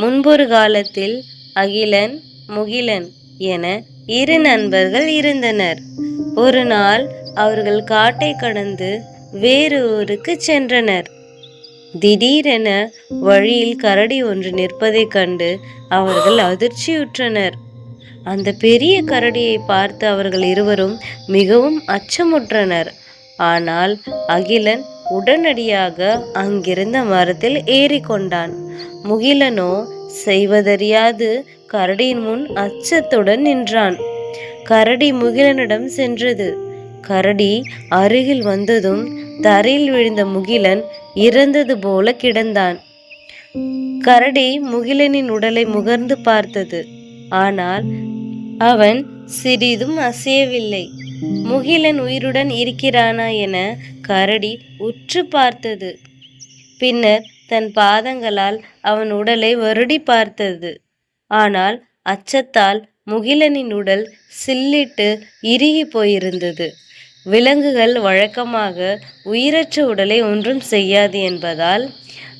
முன்பொரு காலத்தில் அகிலன் முகிலன் என இரு நண்பர்கள் இருந்தனர். ஒரு நாள் அவர்கள் காட்டை கடந்து வேறு ஊருக்கு சென்றனர். திடீரென வழியில் கரடி ஒன்று நிற்பதைக் கண்டு அவர்கள் அதிர்ச்சியுற்றனர். அந்த பெரிய கரடியை பார்த்து அவர்கள் இருவரும் மிகவும் அச்சமுற்றனர். ஆனால் அகிலன் உடனடியாக அங்கிருந்த மரத்தில் ஏறிக்கொண்டான். முகிலனோ செய்வதறியாது. கரடியின் முன் அச்சத்துடன் நின்றான். கரடி முகிலனிடம் சென்றது. கரடி அருகில் வந்ததும் தரையில் விழுந்த முகிலன் இறந்தது போல கிடந்தான். கரடி முகிலனின் உடலை முகர்ந்து பார்த்தது. ஆனால் அவன் சிறிதும் அசையவில்லை. முகிலன் உயிருடன் இருக்கிறானா என கரடி உற்று பார்த்தது. பின்னர் தன் பாதங்களால் அவன் உடலை வருடி பார்த்தது. ஆனால் அச்சத்தால் முகிலனின் உடல் சில்லிட்டு இறுகி போயிருந்தது. விலங்குகள் வழக்கமாக உயிரற்ற உடலை ஒன்றும் செய்யாது என்பதால்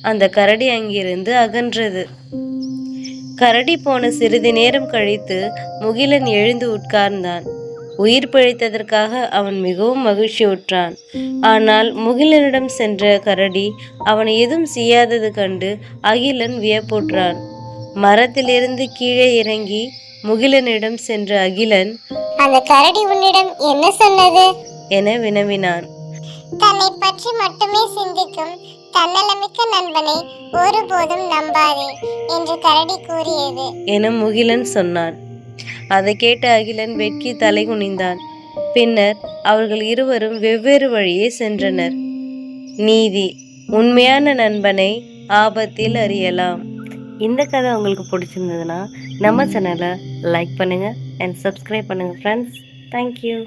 அந்த கரடி அங்கிருந்து அகன்றது. கரடி போன சிறிது நேரம் கழித்து முகிலன் எழுந்து உட்கார்ந்தான். உயிர் பிழைத்ததற்காக அவன் மிகவும் மகிழ்ச்சியுற்றான். ஆனால் முகிலனிடம் சென்ற கரடி அவனை எதுவும் செய்யாதது கண்டு அகிலன் வியப்புற்றான். மரத்திலிருந்து கீழே இறங்கி முகிலனிடம் சென்ற அகிலன் அந்த கரடி உன்னிடம் என்ன சொன்னது? என வினவினான். தன்னை பற்றி மட்டுமே சிந்திக்கும் தன்னலமிக்க நண்பனை ஒருபோதும் நம்பாதே என்று கரடி கூறியது. என முகிலன் சொன்னான். அதை கேட்ட அகிலன் வெட்கி தலை குனிந்தான். பின்னர் அவர்கள் இருவரும் வெவ்வேறு வழியே சென்றனர். நீதி உண்மையான நண்பனை ஆபத்தில் அறியலாம். இந்த கதை உங்களுக்கு பிடிச்சிருந்ததுன்னா நம்ம சேனலை லைக் பண்ணுங்கள் அண்ட் சப்ஸ்கிரைப் பண்ணுங்கள் ஃப்ரெண்ட்ஸ் தேங்க்யூ